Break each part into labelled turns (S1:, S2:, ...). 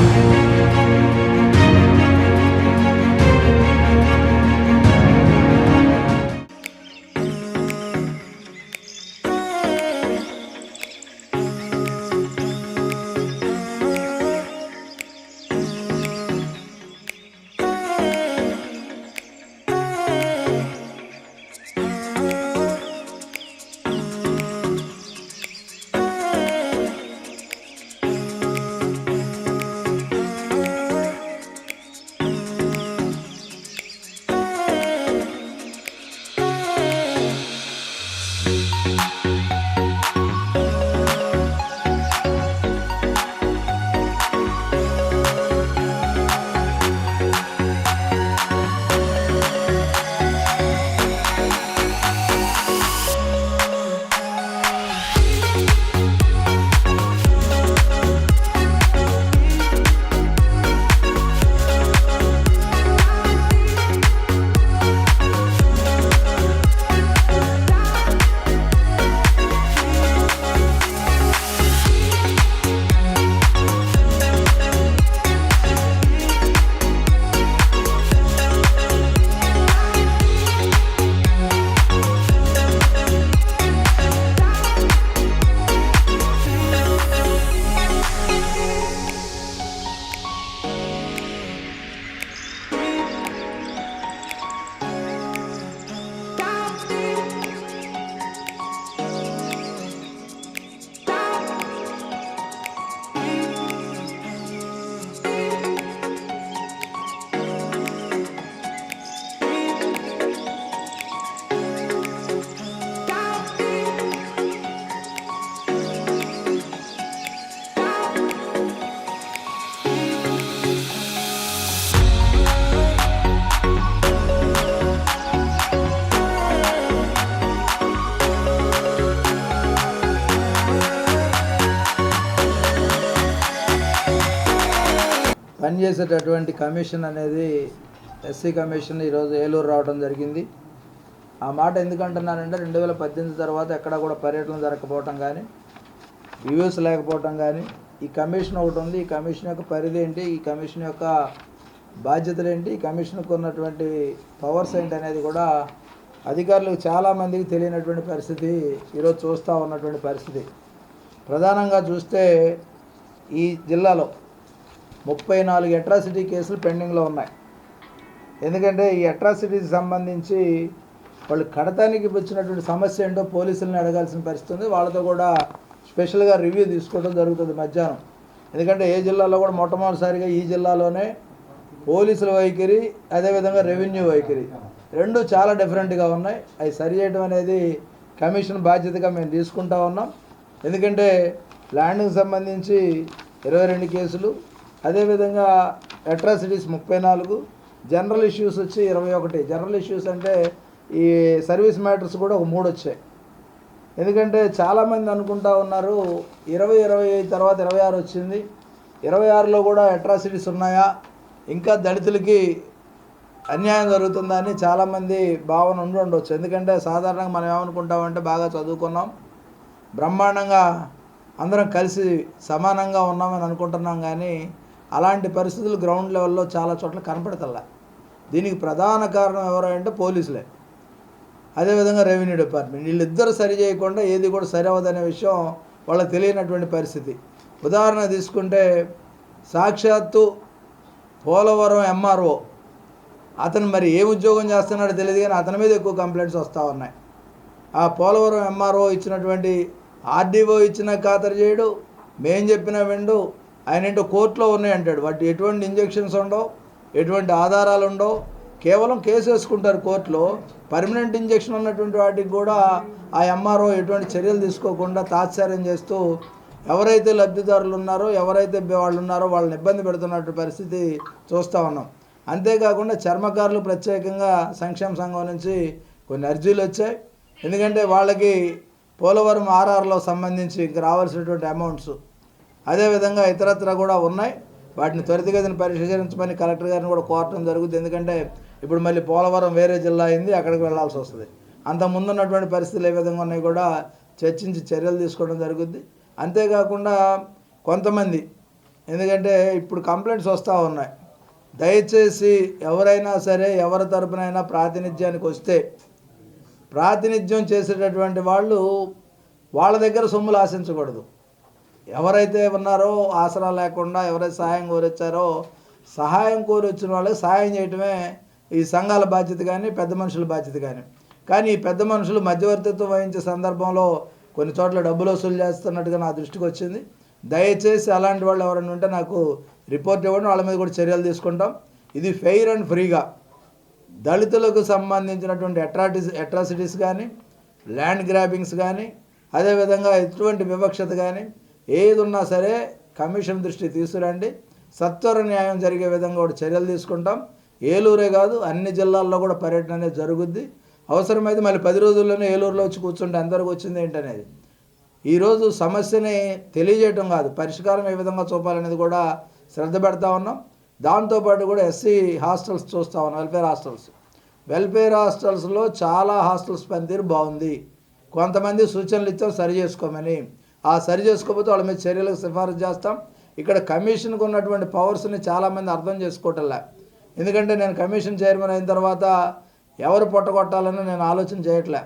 S1: Thank you. పనిచేసేటటువంటి commission అనేది SC commission ఈరోజు ఏలూరు రావడం జరిగింది. ఆ మాట ఎందుకంటున్నానంటే రెండు వేల పద్దెనిమిది తర్వాత ఎక్కడ కూడా పర్యటన జరగకపోవటం కానీ రివ్యూస్ లేకపోవటం కానీ ఈ కమిషన్ ఒకటి ఉంది. ఈ కమిషన్ యొక్క పరిధి ఏంటి? ఈ కమిషన్ యొక్క బాధ్యతలు ఏంటి? ఈ కమిషన్కు ఉన్నటువంటి పవర్స్ ఏంటి అనేది కూడా అధికారులకు చాలామందికి తెలియనటువంటి పరిస్థితి ఈరోజు చూస్తూ ఉన్నటువంటి పరిస్థితి. ప్రధానంగా చూస్తే ఈ జిల్లాలో ముప్పై నాలుగు అట్రాసిటీ కేసులు పెండింగ్లో ఉన్నాయి. ఎందుకంటే ఈ అట్రాసిటీకి సంబంధించి వాళ్ళు కడతానికి వచ్చినటువంటి సమస్య ఏంటో పోలీసులను అడగాల్సిన పరిస్థితి ఉంది. వాళ్ళతో కూడా స్పెషల్గా రివ్యూ తీసుకోవడం జరుగుతుంది మధ్యాహ్నం. ఎందుకంటే ఏ జిల్లాలో కూడా మొట్టమొదటిసారిగా ఈ జిల్లాలోనే పోలీసుల వైఖరి అదేవిధంగా రెవెన్యూ వైఖరి రెండు చాలా డిఫరెంట్గా ఉన్నాయి. అవి సరి చేయడం అనేది కమిషన్ బాధ్యతగా మేము తీసుకుంటా ఉన్నాం. ఎందుకంటే ల్యాండ్కి సంబంధించి ఇరవై రెండు కేసులు అదేవిధంగా అట్రాసిటీస్ ముప్పై నాలుగు జనరల్ ఇష్యూస్ వచ్చి ఇరవై ఒకటి. జనరల్ ఇష్యూస్ అంటే ఈ సర్వీస్ మ్యాటర్స్ కూడా ఒక మూడు వచ్చాయి. ఎందుకంటే చాలామంది అనుకుంటా ఉన్నారు ఇరవై ఇరవై తర్వాత ఇరవై ఆరు వచ్చింది. ఇరవై ఆరులో కూడా అట్రాసిటీస్ ఉన్నాయా? ఇంకా దళితులకి అన్యాయం జరుగుతుందని చాలామంది భావన ఉండి ఉండవచ్చు ఎందుకంటే సాధారణంగా మనం ఏమనుకుంటామంటే బాగా చదువుకున్నాం బ్రహ్మాండంగా అందరం కలిసి సమానంగా ఉన్నామని అనుకుంటున్నాం కానీ అలాంటి పరిస్థితులు గ్రౌండ్ లెవెల్లో చాలా చోట్ల కనపడతల్లా. దీనికి ప్రధాన కారణం ఎవరంటే పోలీసులే. అదేవిధంగా రెవెన్యూ డిపార్ట్మెంట్ వీళ్ళిద్దరు సరి చేయకుండా ఏది కూడా సరి అవ్వదనే విషయం వాళ్ళకి తెలియనటువంటి పరిస్థితి. ఉదాహరణ తీసుకుంటే సాక్షాత్తు పోలవరం ఎంఆర్ఓ అతను మరి ఏ ఉద్యోగం చేస్తున్నాడో తెలియదు కానీ అతని మీద ఎక్కువ కంప్లైంట్స్ వస్తూ ఉన్నాయి. ఆ పోలవరం ఎంఆర్ఓ ఇచ్చినటువంటి ఆర్డీఓ ఇచ్చిన ఖాతరు చేయడు. మేం చెప్పిన విండు. ఆయన ఏంటో కోర్టులో ఉన్నాయి అంటాడు. వాటి ఎటువంటి ఇంజెక్షన్స్ ఉండవు ఎటువంటి ఆధారాలు ఉండవు. కేవలం కేసు వేసుకుంటారు కోర్టులో. పర్మనెంట్ ఇంజెక్షన్ ఉన్నటువంటి వాటికి కూడా ఆ ఎంఆర్ఓ ఎటువంటి చర్యలు తీసుకోకుండా తాత్సార్యం చేస్తూ ఎవరైతే లబ్ధిదారులు ఉన్నారో ఎవరైతే వాళ్ళు ఉన్నారో వాళ్ళని ఇబ్బంది పెడుతున్నటువంటి పరిస్థితి చూస్తూ ఉన్నాం. అంతేకాకుండా చర్మకారులు ప్రత్యేకంగా సంక్షేమ సంఘం నుంచి కొన్ని అర్జీలు వచ్చాయి. ఎందుకంటే వాళ్ళకి పోలవరం ఆర్ఆర్లో సంబంధించి ఇంక రావాల్సినటువంటి అమౌంట్స్ అదేవిధంగా ఇతరత్ర కూడా ఉన్నాయి. వాటిని త్వరితగతిని పరిష్కరించమని కలెక్టర్ గారిని కూడా కోరటం జరుగుతుంది. ఎందుకంటే ఇప్పుడు మళ్ళీ పోలవరం వేరే జిల్లా అయింది అక్కడికి వెళ్ళాల్సి వస్తుంది. అంత ముందున్నటువంటి పరిస్థితులు ఏ విధంగా ఉన్నాయి కూడా చర్చించి చర్యలు తీసుకోవడం జరుగుద్ది. అంతేకాకుండా కొంతమంది ఎందుకంటే ఇప్పుడు కంప్లైంట్స్ వస్తూ ఉన్నాయి. దయచేసి ఎవరైనా సరే ఎవరి తరపునైనా ప్రాతినిధ్యానికి వస్తే ప్రాతినిధ్యం చేసేటటువంటి వాళ్ళు వాళ్ళ దగ్గర సొమ్ములు ఆశించకూడదు. ఎవరైతే ఉన్నారో ఆసరా లేకుండా ఎవరైతే సహాయం కోరొచ్చారో సహాయం కోరొచ్చిన వాళ్ళకి సహాయం చేయటమే ఈ సంఘాల బాధ్యత కానీ పెద్ద మనుషుల బాధ్యత కానీ. కానీ ఈ పెద్ద మనుషులు మధ్యవర్తిత్వం వహించే సందర్భంలో కొన్ని చోట్ల డబ్బులు వసూలు చేస్తున్నట్టుగా నా దృష్టికి వచ్చింది. దయచేసి అలాంటి వాళ్ళు ఎవరైనా ఉంటే నాకు రిపోర్ట్ ఇవ్వండి వాళ్ళ మీద కూడా చర్యలు తీసుకుంటాం. ఇది ఫెయిర్ అండ్ ఫ్రీగా. దళితులకు సంబంధించినటువంటి అట్రాటిస్ అట్రాసిటీస్ కానీ ల్యాండ్ గ్రాబింగ్స్ కానీ అదేవిధంగా ఎటువంటి వివక్షత కానీ ఏది ఉన్నా సరే కమిషన్ దృష్టి తీసుకురండి. సత్వర న్యాయం జరిగే విధంగా కూడా చర్యలు తీసుకుంటాం. ఏలూరే కాదు అన్ని జిల్లాల్లో కూడా పర్యటన అనేది జరుగుద్ది. అవసరమైతే మళ్ళీ పది రోజుల్లోనే ఏలూరులో వచ్చి కూర్చుంటే ఎంతవరకు వచ్చింది ఏంటనేది. ఈరోజు సమస్యని తెలియజేయటం కాదు పరిష్కారం ఏ విధంగా చూపాలనేది కూడా శ్రద్ధ పెడతా ఉన్నాం. దాంతోపాటు కూడా ఎస్సీ హాస్టల్స్ చూస్తా ఉన్నాం వెల్ఫేర్ హాస్టల్స్. వెల్ఫేర్ హాస్టల్స్లో చాలా హాస్టల్స్ పనితీరు బాగుంది. కొంతమంది సూచనలు ఇచ్చాం సరి చేసుకోమని. ఆ సరి చేసుకోకపోతే వాళ్ళ మీద చర్యలకు సిఫారసు చేస్తాం. ఇక్కడ కమిషన్కు ఉన్నటువంటి పవర్స్ని చాలామంది అర్థం చేసుకోవటంలే. ఎందుకంటే నేను కమిషన్ చైర్మన్ అయిన తర్వాత ఎవరు పొట్టగొట్టాలని నేను ఆలోచన చేయట్లే.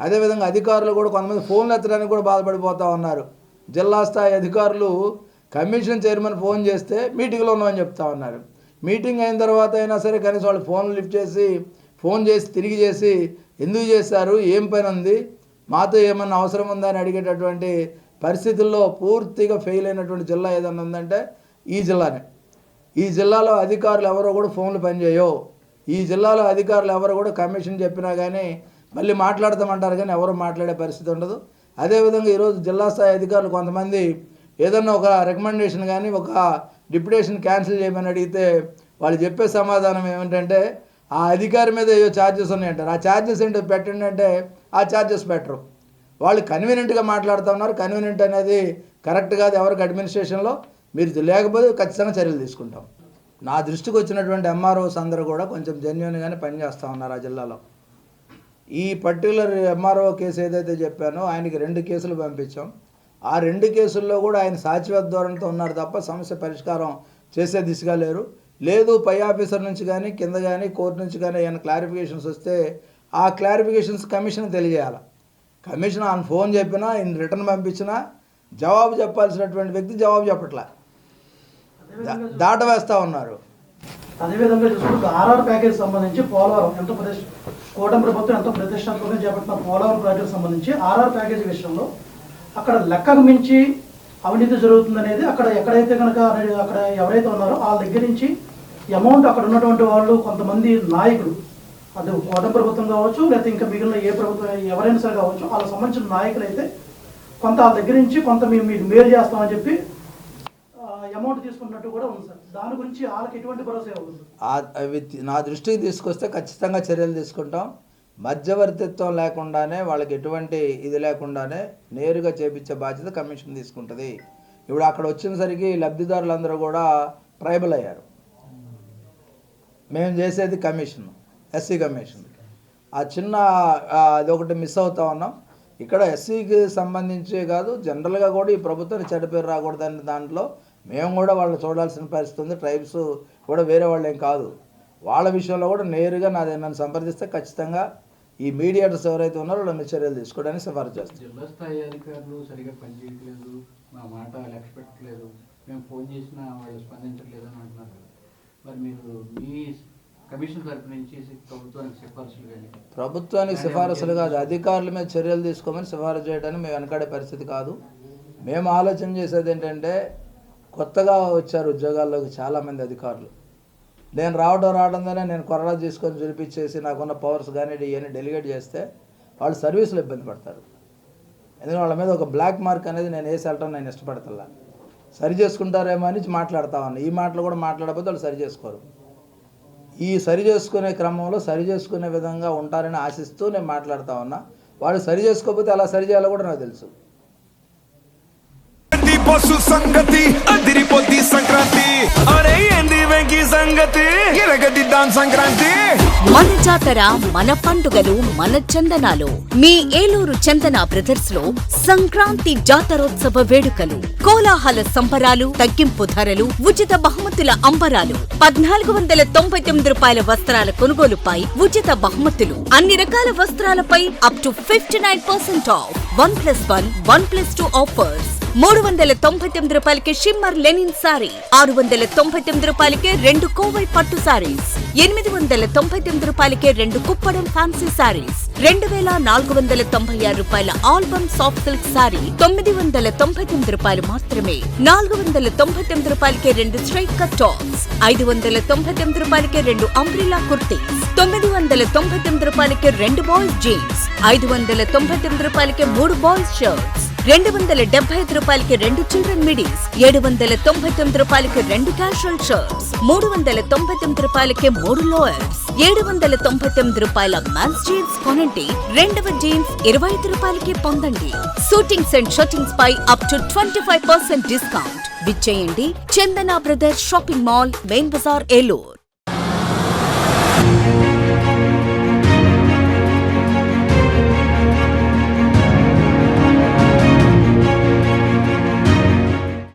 S1: అదేవిధంగా అధికారులు కూడా కొంతమంది ఫోన్లు ఎత్తడానికి కూడా బాధపడిపోతూ ఉన్నారు. జిల్లా స్థాయి అధికారులు కమిషన్ చైర్మన్ ఫోన్ చేస్తే మీటింగ్లో ఉన్నామని చెప్తా ఉన్నారు. మీటింగ్ అయిన తర్వాత అయినా సరే కనీసం వాళ్ళు ఫోన్ లిఫ్ట్ చేసి ఫోన్ చేసి తిరిగి చేసి ఎందుకు చేశారు? ఏం పని ఉంది? మాతో ఏమన్నా అవసరం ఉందా అని అడిగేటటువంటి పరిస్థితుల్లో పూర్తిగా ఫెయిల్ అయినటువంటి జిల్లా ఏదన్నా ఉందంటే ఈ జిల్లానే. ఈ జిల్లాలో అధికారులు ఎవరో కూడా ఫోన్లు పనిచేయవు. ఈ జిల్లాలో అధికారులు ఎవరు కూడా కమిషన్ చెప్పినా కానీ మళ్ళీ మాట్లాడతామంటారు కానీ ఎవరు మాట్లాడే పరిస్థితి ఉండదు. అదేవిధంగా ఈరోజు జిల్లా స్థాయి అధికారులు కొంతమంది ఏదన్నా ఒక రికమెండేషన్ కానీ ఒక డిప్యుటేషన్ క్యాన్సిల్ చేయమని అడిగితే వాళ్ళు చెప్పే సమాధానం ఏమిటంటే ఆ అధికారి మీద ఏవో ఛార్జెస్ ఉన్నాయంటారు. ఆ ఛార్జెస్ ఏంటో పెట్టండి అంటే ఆ ఛార్జెస్ పెట్టరు. వాళ్ళు కన్వీనెంట్గా మాట్లాడుతూ ఉన్నారు. కన్వీనెంట్ అనేది కరెక్ట్ కాదు ఎవరికి అడ్మినిస్ట్రేషన్లో మీరు లేకపోతే ఖచ్చితంగా చర్యలు తీసుకుంటాం. నా దృష్టికి వచ్చినటువంటి ఎంఆర్ఓస్ అందరూ కూడా కొంచెం జెన్యున్గానే పనిచేస్తూ ఉన్నారు ఆ జిల్లాలో. ఈ పర్టికులర్ ఎంఆర్ఓ కేసు ఏదైతే చెప్పానో ఆయనకి రెండు కేసులు పంపించాం. ఆ రెండు కేసుల్లో కూడా ఆయన సాచివేత ధోరణితో ఉన్నారు తప్ప సమస్య పరిష్కారం చేసే దిశగా లేరు. లేదు పై ఆఫీసర్ నుంచి కానీ కింద కానీ కోర్టు నుంచి కానీ ఏమైనా క్లారిఫికేషన్స్ వస్తే ఆ క్లారిఫికేషన్స్ కమిషన్ తెలియజేయాలి? కమిషన్ ఆయన ఫోన్ చెప్పినా ఈయన రిటర్న్ పంపించినా జవాబు చెప్పాల్సినటువంటి వ్యక్తి జవాబు చెప్పట్లే. దా- దాట వేస్తూ ఉన్నారు.
S2: అదేవిధంగా చూసుకుంటే ఆర్ఆర్ ప్యాకేజ్ సంబంధించి పోలవరం ఎంతో ప్రతిష్ట కూటమి ప్రభుత్వం ఎంతో ప్రతిష్టాత్మకంగా చేపట్టిన పోలవరం ప్రాజెక్ట్ సంబంధించి ఆర్ఆర్ ప్యాకేజ్ విషయంలో అక్కడ లెక్కకు మించి అవినీతి జరుగుతుందనేది అక్కడ ఎక్కడైతే కనుక అక్కడ ఎవరైతే ఉన్నారో వాళ్ళ దగ్గర నుంచి అమౌంట్ అక్కడ ఉన్నటువంటి వాళ్ళు కొంతమంది నాయకులు అది కూటమి ప్రభుత్వం కావచ్చు లేకపోతే ఇంకా మిగిలిన ఏ ప్రభుత్వం ఎవరైనా సరే కావచ్చు వాళ్ళకి సంబంధించిన నాయకులు అయితే కొంత వాళ్ళ దగ్గర నుంచి కొంత మేము మీకు మేలు చేస్తామని చెప్పి అమౌంట్ తీసుకున్నట్టు కూడా ఉంది సార్. దాని గురించి వాళ్ళకి ఎటువంటి భరోసా ఇవ్వదు
S1: అవి నా దృష్టికి తీసుకొస్తే ఖచ్చితంగా చర్యలు తీసుకుంటాం. మధ్యవర్తిత్వం లేకుండానే వాళ్ళకి ఎటువంటి ఇది లేకుండానే నేరుగా చేపించే బాధ్యత కమిషన్ తీసుకుంటుంది. ఇప్పుడు అక్కడ వచ్చినసరికి లబ్ధిదారులందరూ కూడా ట్రైబల్ అయ్యారు. మేము చేసేది కమిషన్. SC commission. ఆ చిన్న ఆ, అదొకటి మిస్ అవుతా ఉన్నాం. ఇక్కడ ఎస్సీకి సంబంధించే కాదు జనరల్గా కూడా ఈ ప్రభుత్వం చెడ్డ పేరు రాకూడదని దాంట్లో మేము కూడా వాళ్ళని చూడాల్సిన పరిస్థితి ఉంది. ట్రైబ్స్ కూడా వేరే వాళ్ళు ఏం కాదు. వాళ్ళ విషయంలో కూడా నేరుగా నాది నన్ను సంప్రదిస్తే ఖచ్చితంగా ఈ మీడియేటర్స్ ఎవరైతే ఉన్నారో వాళ్ళని చర్యలు తీసుకోవడానికి సిఫారసు చేస్తారు
S3: జిల్లా స్థాయి అధికారులు సరిగా పనిచేయట్లేదు. మా మాట లక్ష్య పెట్టట్లేదు మేము ఫోన్ చేసినా వాళ్ళు స్పందించట్లేదు అని అంటున్నారు మరి మీరు మీ కమిషన్ తరపు నుంచి ప్రభుత్వానికి సిఫార్సులు కానీ.
S1: ప్రభుత్వానికి సిఫారసులు కాదు. అధికారుల మీద చర్యలు తీసుకోమని సిఫారసు చేయడానికి మేము వెనకాడే పరిస్థితి కాదు. మేము ఆలోచన చేసేది ఏంటంటే కొత్తగా వచ్చారు ఉద్యోగాల్లోకి చాలామంది అధికారులు. నేను రావడం రావడంతోనే నేను కొరడా తీసుకొని చూపించేసి నాకున్న పవర్స్ కానీ ఇవన్నీ డెలిగేట్ చేస్తే వాళ్ళు సర్వీసులు ఇబ్బంది పడతారు. ఎందుకంటే వాళ్ళ మీద ఒక బ్లాక్ మార్క్ అనేది నేను వేసి వెళ్ళటం నేను ఇష్టపడతల్లా. సరి చేసుకుంటారేమో అని మాట్లాడతా ఉన్నా. ఈ మాటలు కూడా మాట్లాడకపోతే వాళ్ళు సరి చేసుకోరు. ఈ సరి చేసుకునే క్రమంలో సరి చేసుకునే విధంగా ఉంటారని ఆశిస్తూ నేను మాట్లాడుతూ ఉన్నా. వాళ్ళు సరి చేసుకోకపోతే అలా సరి చేయాలో కూడా నాకు తెలుసు.
S4: ది సంగతి అదిరిపోద్ది సంక్రాంతి. అరే ఏంది వెంకీ సంగతి? ఎరగది సంక్రాంతి. మన జాతర మన పండుగలు మన చందనాలు. మీ ఏలూరు చందన బ్రదర్స్లో సంక్రాంతి జాతరోత్సవ వేడుకలు. కోలాహల సంబరాలు తగ్గింపు ధరలు ఉచిత బహుమతుల అంబరాలు. పద్నాలుగు వందల తొంభై తొమ్మిది రూపాయల వస్త్రాల కొనుగోలుపై ఉచిత బహుమతులు. అన్ని రకాల వస్త్రాలపై up to fifty nine percent off one plus one one plus two offers మూడు వందల తొంభై తొమ్మిది రూపాయలకి షిమ్మర్ లెనిన్ సారీ ఆరు వందల తొంభై తొమ్మిది రూపాయలకి రెండు కోవై పట్టు సారీస్ ఎనిమిది వందల తొంభై తొమ్మిది రూపాయలకే రెండు కుప్పడం ఫ్యాన్సీ సారీస్ రెండు వేల నాలుగు వందల తొంభై ఆరు రూపాయల ఆల్బమ్ సాఫ్ట్ సిల్క్ సారీ తొమ్మిది వందల తొంభై తొమ్మిది రూపాయలు మాత్రమే నాలుగు వందల తొంభై తొమ్మిది రూపాయలకే రెండు స్ట్రైట్ కట్ టాప్స్ ఐదు వందల తొంభై తొమ్మిది రూపాయలకే రెండు అంబ్రిలా కుర్తీస్ తొమ్మిది వందల తొంభై తొమ్మిది రూపాయలకే రెండు బాయ్స్ జీన్స్ ఐదు వందల తొంభై తొమ్మిది రూపాయలకే మూడు బాయ్స్ షర్ట్స్ రెండు వందల డెబ్బై ఐదు రూపాయలకి రెండు చిల్డ్రన్ మిడీస్ ఏడు వందల తొంభై తొమ్మిది రూపాయలకి రెండు క్యాషువల్ షర్ట్స్ మూడు వందల తొంభై తొమ్మిది రూపాయలకి మూడు లోయర్స్ ఏడు వందల తొంభై తొమ్మిది రూపాయల మ్యాన్స్ జీన్స్ కొనండి రెండవ జీన్స్ ఇరవై ఐదు రూపాయలకి పొందండి. Shootings and shootings pi up to twenty five percent discount విచ్చేయండి Chandana brothers shopping mall main bazaar Eluru.